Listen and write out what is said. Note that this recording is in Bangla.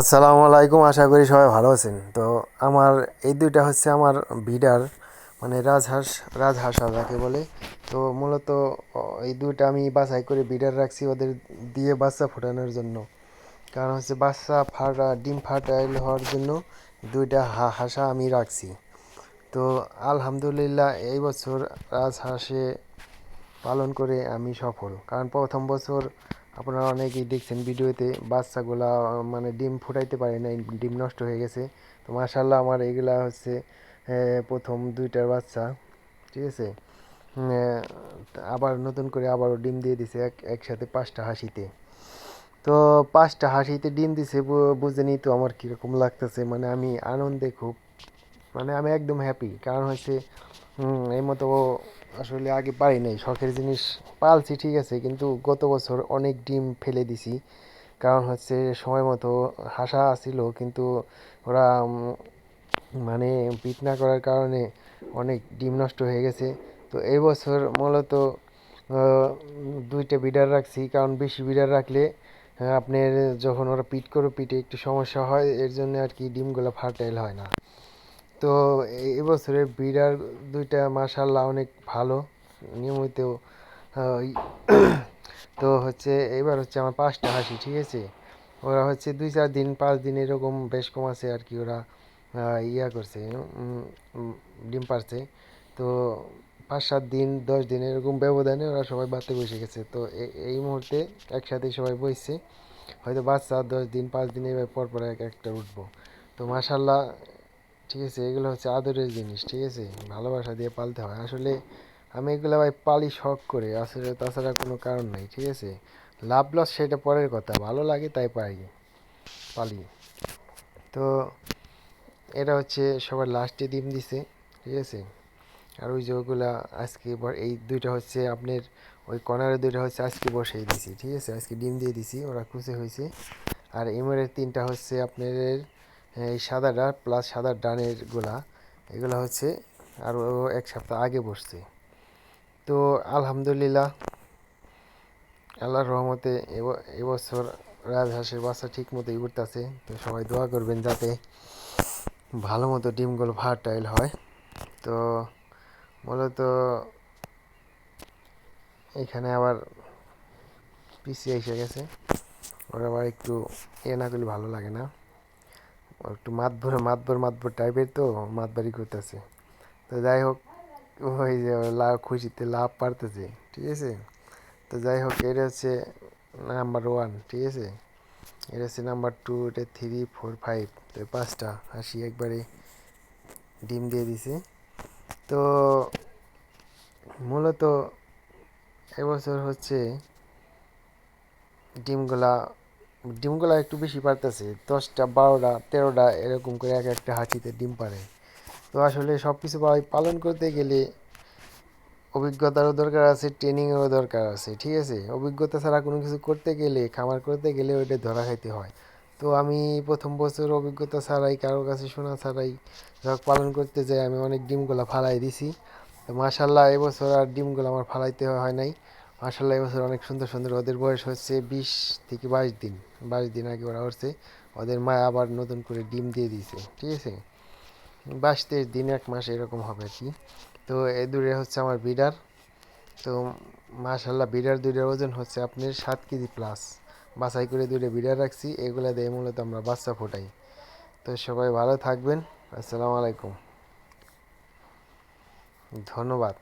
আসসালামু আলাইকুম, আশা করি সবাই ভালো আছেন। তো আমার এই দুইটা হচ্ছে আমার বিডার মানে রাজহাঁস রাজহাঁস যাকে বলে। তো মূলত এই দুইটা আমি বাছাই করে বিডার রাখছি ওদের দিয়ে বাচ্চা ফোটানোর জন্য। কারণ হচ্ছে বাচ্চা ফাটা, ডিম ফাটাইল হওয়ার জন্য দুইটা হাঁসা আমি রাখছি। তো আলহামদুলিল্লাহ এই বছর রাজহাঁসে পালন করে আমি সফল। কারণ প্রথম বছর আপনারা অনেকেই দেখছেন ভিডিওতে, বাচ্চাগুলা মানে ডিম ফুটাইতে পারে নাই, ডিম নষ্ট হয়ে গেছে। তো মাশাল্লাহ আমার এগুলা হচ্ছে প্রথম দুইটার বাচ্চা, ঠিক আছে? আবার নতুন করে আবারও ডিম দিয়ে দিছে এক, একসাথে পাঁচটা হাসিতে। তো পাঁচটা হাসিতে ডিম দিছে বুঝেনি তো আমার কীরকম লাগতেছে। মানে আমি আনন্দে খুব মানে আমি একদম হ্যাপি কারণ হচ্ছে এই মতো আসলে আগে পারি নাই। শখের জিনিস পালছি, ঠিক আছে, কিন্তু গত বছর অনেক ডিম ফেলে দিছি। কারণ হচ্ছে সময় মতো হাসা ছিল কিন্তু ওরা মানে পিট না করার কারণে অনেক ডিম নষ্ট হয়ে গেছে। তো এই বছর মূলত দুইটা বিডার রাখছি, কারণ বেশি বিডার রাখলে আপনার যখন ওরা পিট করে পিটে একটু সমস্যা হয়, এর জন্য আর কি ডিমগুলো ফার্টাইল হয় না। তো এ- এবছরের বিড়ার দুইটা মাশাল্লাহ অনেক ভালো নিয়মিত তো হচ্ছে, এবার হচ্ছে আমার পাঁচটা হাসি, ঠিক আছে? ওরা হচ্ছে দুই চার দিন, পাঁচ দিন এরকম বেশ কম আছে আর কি, ওরা ইয়া করছে ডিম পারছে তো পাঁচ সাত দিন, দশ দিন এরকম ব্যবধানে ওরা সবাই বাড়তে বসে গেছে। তো এই মুহূর্তে একসাথে সবাই বসছে। হয়তো বাচ্চা দশ দিন, পাঁচ দিন এবার পর পর এক একটা উঠবো। তো মাশাল্লাহ ঠিক আছে, এগুলো হচ্ছে আদরের জিনিস, ঠিক আছে? ভালোবাসা দিয়ে পালতে হয়। আসলে আমি এগুলো ভাই পালি শখ করে, আসলে তাছাড়া কোনো কারণ নাই, ঠিক আছে? লাভ লস সেটা পরের কথা, ভালো লাগে তাই পাই পালি। তো এটা হচ্ছে সবার লাস্টে ডিম দিছে, ঠিক আছে? আর ওই যে ওগুলা আজকে এই দুইটা হচ্ছে আপনার, ওই কর্নারের দুইটা হচ্ছে আজকে বসিয়ে দিছি, ঠিক আছে? আজকে ডিম দিয়ে দিছি, ওরা খুশি হয়েছে। আর এমরের তিনটা হচ্ছে আপনার এই সাদা সাদাটা প্লাস সাদা ডানেরগুলা, এগুলো হচ্ছে আর এক সপ্তাহ আগে বসছে। তো আলহামদুলিল্লাহ, আল্লাহর রহমতে এব- এবছর রাজহাঁসের বাচ্চা ঠিক মতোই উঠতেছে। তো সবাই দোয়া করবেন যাতে ভালো মতো ডিমগুলো ফার্টাইল হয়। তো মূলত এখানে আবার পিছিয়ে এসে গেছে। ওরা আবার একটু এ না করলে ভালো লাগে না। একটু মাতভর মাতভর মাতভর টাইপের তো মাতবাড়ি করতেছে। তো যাই হোক, ওই যে লাভ খুশিতে লাভ পারতেছে ঠিক আছে? তো যাই হোক, এটা হচ্ছে নাম্বার ওয়ান ঠিক আছে? এটা হচ্ছে নাম্বার টু এটা থ্রি ফোর ফাইভ তো পাঁচটা হাসি একবারে ডিম দিয়ে দিছে। তো মূলত এবছর হচ্ছে ডিমগুলা ডিমগুলা একটু বেশি পারতেছে। দশটা, বারোটা, তেরোটা এরকম করে এক একটা হাঁচিতে ডিম পারে। তো আসলে সব কিছু পালন করতে গেলে অভিজ্ঞতারও দরকার আছে, ট্রেনিংয়েরও দরকার আছে, ঠিক আছে? অভিজ্ঞতা ছাড়া কোনো কিছু করতে গেলে, খামার করতে গেলে ওইটা ধরা খাইতে হয়। তো আমি প্রথম বছর অভিজ্ঞতা ছাড়াই কারোর কাছে শোনা ছাড়াই যখন পালন করতে যাই, আমি অনেক ডিমগুলা ফালাই দিছি। তো মাশাল্লাহ এবছর আর ডিমগুলো আমার ফালাইতে হয় নাই। মাশাল্লাহ এবছর অনেক সুন্দর সুন্দর, ওদের বয়স হচ্ছে বিশ থেকে বাইশ দিন। বাইশ দিন আগে ওরা হচ্ছে ওদের মা আবার নতুন করে ডিম দিয়ে দিয়েছে, ঠিক আছে? বাইশ তেইশ দিন, এক মাস এরকম হবে আর কি। তো এই দূরে হচ্ছে আমার বিডার তো মাশাল্লাহ বিডার দুইটার ওজন হচ্ছে আপনার সাত কেজি প্লাস বাছাই করে দুইটা বিডার রাখছি, এগুলো দিয়ে মূলত আমরা বাচ্চা ফোটাই। তো সবাই ভালো থাকবেন। আসসালামু আলাইকুম। ধন্যবাদ।